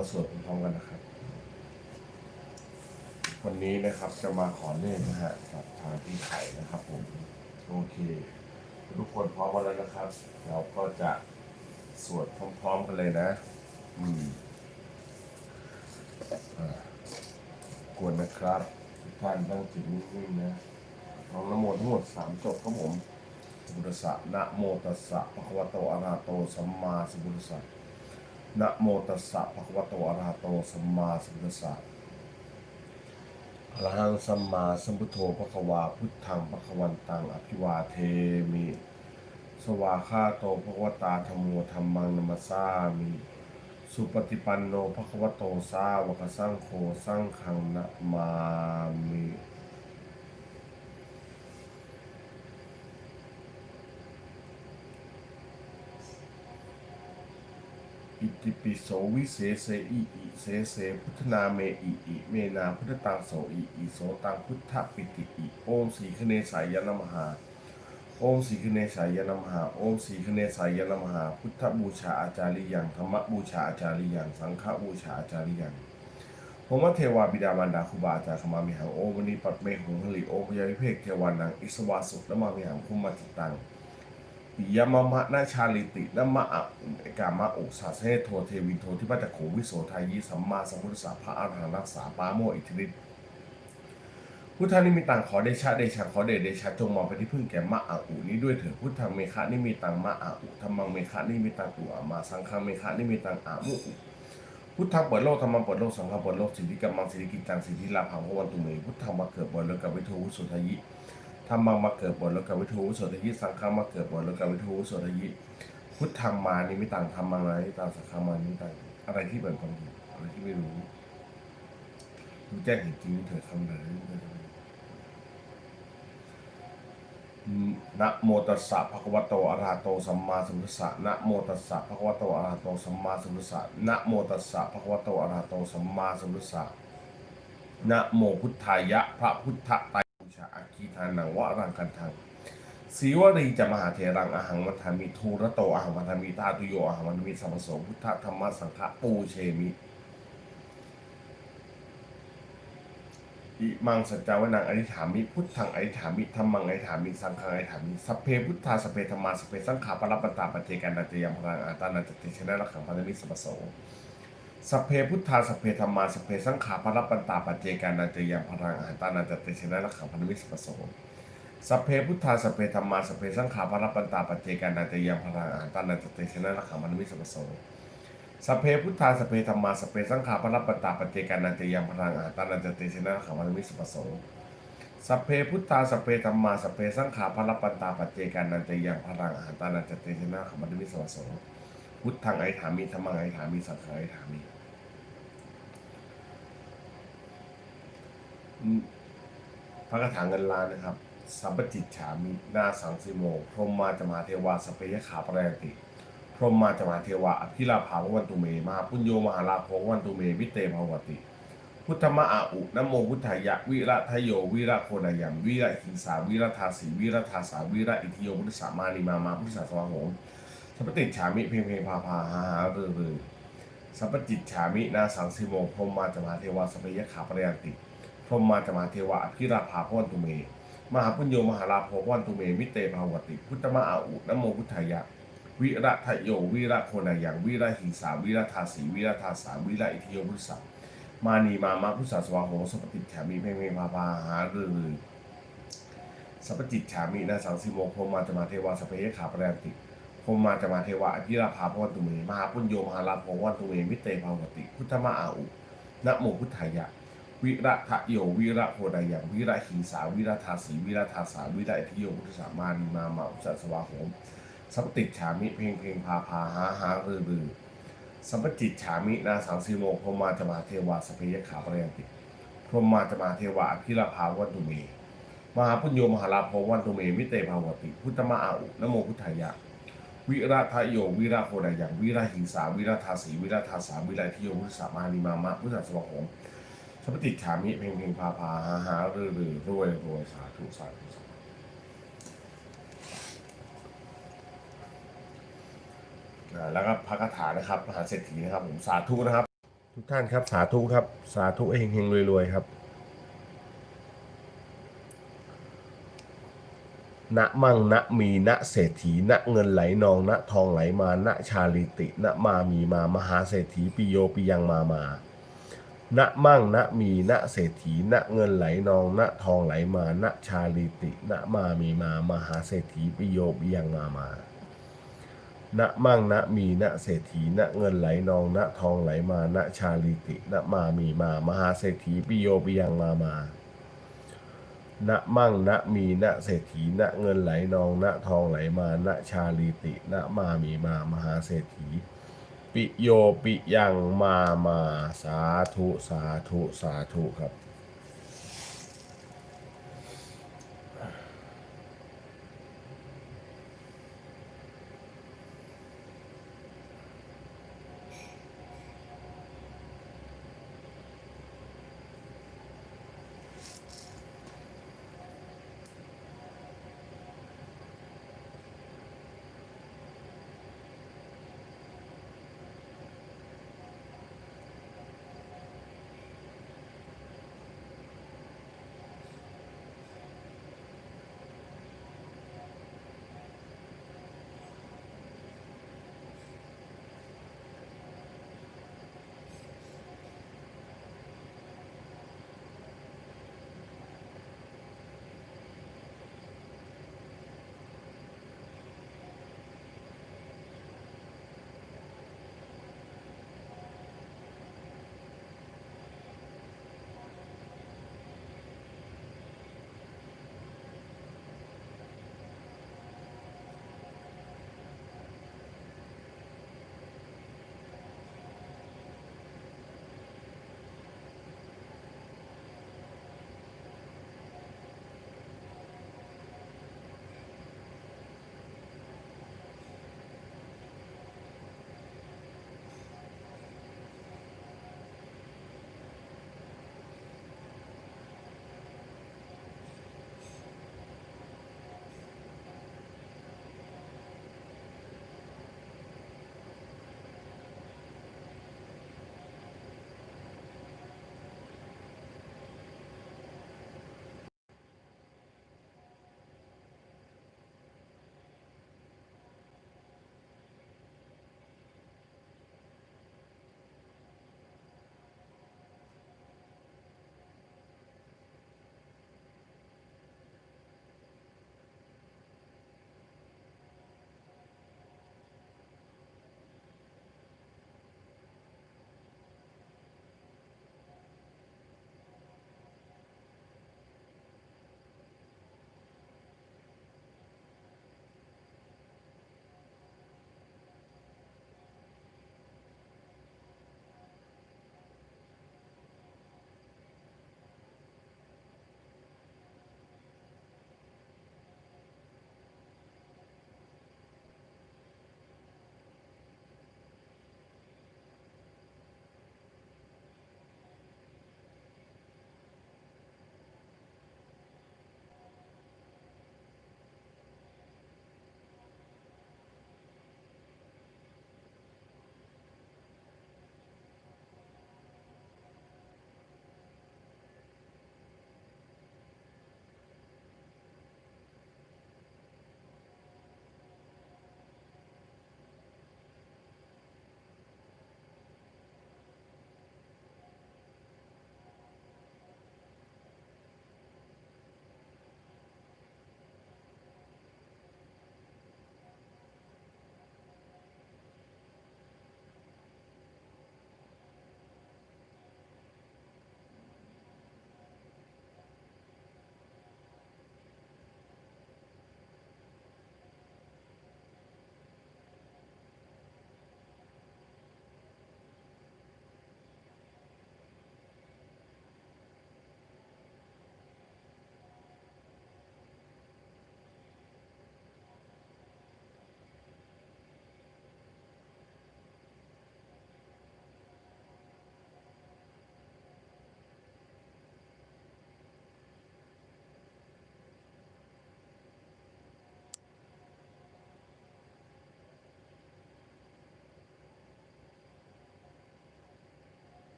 มาสวดพร้อมๆกันนะครับ วันนี้นะครับจะมาขอเลขนะฮะกับทางพี่ไข่นะครับผมโอเค ทุกคนพร้อมกันแล้วนะครับ เราก็จะสวดพร้อมๆกันเลยนะ อืมอ่ากวนนะครับทุกท่านตั้งจิตนิ่งๆนะน้องนโมทั้งหมดสามจบครับผมสมุทสะนะโมตัสสะภะคะวะโตอะระหะโตสัมมาสัมพุทธัสสะ นะโมตัสสะภะคะวะโตอะระหะโตสัมมาสัมพุทธัสสะอรหังสัมมาสัมพุทโธพระควาพุทธังพระควันตังอภิวาเทมิ สวาคาโตพระควตาธรรมโมธรรมังนัมสสามิ สุปฏิปันโนพระควโตสาวกสังโฆสังฆังนะมามิ อิติปิโสวิเศษเสอิอิเสเสพุทธนาเมอิอิเมนาพุทธตังโสอิอิโสตังพุทธปิติอิโอมสีคเนสายนมหาโอมสีคเนสายนมหาโอมสีคเนสายนมหา พุทธบูชาอาจาริยังธรรมบูชาอาจาริยังสังฆบูชาอาจาริยังผมว่าเทวาบิดามารดาครูบาอาจารย์ขมามิหังโอมวันนี้ปัดเมหงหลิโอมพยาวิเพกเทวานังอิสวาสุและมามิหังคุมมาจิตัง ปิยมมะนาชาลิตินมะอะอุเอกามะอุสาเสโทเทวินโททิปัจจโขวิโสทายิสัมมาสัมพุทธสสะพระอรหันต์รักษาปาโมอิทธิฤทธิพุทธานิมิตังขอเดชะเดชะขอเดชเดชะจงมองไปที่พึ่งแก่มะอะอุนี้ด้วยเถิดพุทธังเมฆะนิมิตังมะอะอุธรรมังเมฆะนิมิตังอุอะมาสังฆังเมฆะนิมิตังอะมุอุพุทธังเปิดโลกธรรมังเปิดโลกสังฆังเปิดโลกสิทธิกรรมังสิทธิกิจตังสิทธิลาภังพระวันตุเมพุทธังมาเกิดบนโลกวิทูวุสุทายิ ธรรมังมาเกิดบนแล้วกับวิทูโสตยิสังฆังมาเกิดบนแล้วกับวิทูโสตยิพุทธังมานิมิตังธรรมังอะไรนิมิตังสังฆังมานิมิตังอะไรที่เป็นความจริงอะไรที่ไม่รู้รู้แจ้งเห็นจริงเถิดคำไหนนะโมตัสสะภะคะวะโตอะระหะโตสัมมาสัมพุทธะนะโมตัสสะภะคะวะโตอะระหะโตสัมมาสัมพุทธะนะโมตัสสะภะคะวะโตอะระหะโตสัมมาสัมพุทธะนะโมพุทธายะพระพุทธไตร อาคีทานังวะรังกันทังสีวรีจะมหาเทรังอาหังมัทามิทูระโตอาหังมัทามิตาตุโยอาหังมัทามิสัมปโสพุทธธรรมสังฆปูเชมิอิมังสัจจาวนังอธิฐามิพุทธังอธิฐามิธรรมังอธิฐามิสังฆังอธิฐามิสัพเพพุทธาสัพเพธรรมาสัพเพสังขาปรับปัตตาปเจกันนันตยังพลังอาตานันตติชนะระขังพันธมิสัมปโส สัพเพพุทธาสัพเพธรรมาสัพเพสังขาพระปันตาปัจเจกานันเตยังพลังอาหารตานันตเตชนะระขังพันธมิสปโสสัพเพพุทธาสัพเพธรรมาสัพเพสังขาพระปันตาปัจเจกานันเตยังพลังอาหารตานันตเตชนะระขังพันธมิสปโสสัพเพพุทธาสัพเพธรรมาสัพเพสังขาพระปันตาปัจเจกานันเตยังพลังอาหารตานันตเตชนะระขังพันธมิสปโสสัพเพพุทธาสัพเพธรรมาสัพเพสังขาพระปันตาปัจเจกานันเตยังพลังอาหารตานันตเตชนะระขังพันธมิสปโส พุทธังไอถามิธรรมังไอถามิสังฆังไอถามิพระคาถาเงินล้านนะครับ สัมปจิตฉามินาสังสิโม พรหมมาจะมาเทวาสเปยขาปรายติ พรหมมาจะมาเทวาอภิลาภาพวันตุเม มาปุญโยมหาลาโภวันตุเม วิเตภาวติ พุทธมะอาอุนโมพุทธายะ วิระทโย วิระโคนายมวิระหิงสาวิระทาสีวิระทาสาวิระอิทิโยพุทธสามานิมามาพุทธสาสวาโหม สัมปติฉามิเพียงเพงพาพาหาหาเรือเรือสัมปจิตฉามินาสังสิโมพรมมาจมาเทวาสเปยขาปรายติพรมมาจมาเทวะอภิราภาพวันตุเม มหาปุญโยมหาลาโภพวันตุเมมิเตภาวติ พุทธมะอาอุนโมพุทธายะ วิระทะโยวิระโคนายังวิระหิงสาวิระทาสีวิระทาสาวิระอิทิโยพุทธสัมานีมามาพุทธสวาโหสปฏิจฉามิเพียงเพงพาพาหาเรือรือสัพจิตฉามินาสังสิโมพรมมาจมาเทวาสเปยขาปรานติ มมาจะมาเทวะอภิราภาพวันตุเมมหาปุญโยมหาลาภวันตุเมมิเตภาวติ พุทธมะอาอุนะโมพุทธายะ วิระทะโยวิระโพดายังวิระหิงสาวิระทาสีวิระทาสาวิระอิทิโยพุทธสามานีมามาอุจจสวาโหมสัพติฉามิเพงเพงพาพาหาหารือรือสัมปจิตฉามินาสังสีโมพรมมาจะมาเทวาสเพยขาปรยันติพรมมาจะมาเทวาอภิราภาวันตุเม มหาปุญโยมหาลาภวันตุเมมิเตภาวติ พุทธมะอาอุนโมพุทธายะ วิระทะโยวิระโพดายังวิระหิงสาวิระทาสีวิระทาสาวิระทิโยพุทธสามานีมามาพุทธสวาโหมสัพติฉามิเพ่งเพ่งพาพาหาหารือรือรวยรวยสาธุสาธุสาธุแล้วก็พระคาถานะครับมหาเศรษฐีนะครับผมสาธุนะครับ ทุกท่านครับสาธุครับ สาธุเฮงเฮงๆรวยครับ ณมั่งณมีณเศรษฐีณเงินไหลนองณทองไหลมาณชาลิติณมามีมามหาเศรษฐีปิโยปิยังมามาณมั่งณมีณเศรษฐีณเงินไหลนองณทองไหลมาณชาลิติณมามีมามหาเศรษฐีปิโยปิยังมามาณมั่งณมีณเศรษฐีณเงินไหลนองณทองไหลมาณชาลิติณมามีมามหาเศรษฐีปิโยปิยังมามา ณมั่งณมีณเศรษฐีณเงินไหลนองณทองไหลมาณชาลีติณมามีมามหาเศรษฐี ปิโยปิยังมามาสาธุสาธุสาธุครับ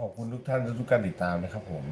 ขอบคุณทุกท่านและทุกการติดตามนะครับผม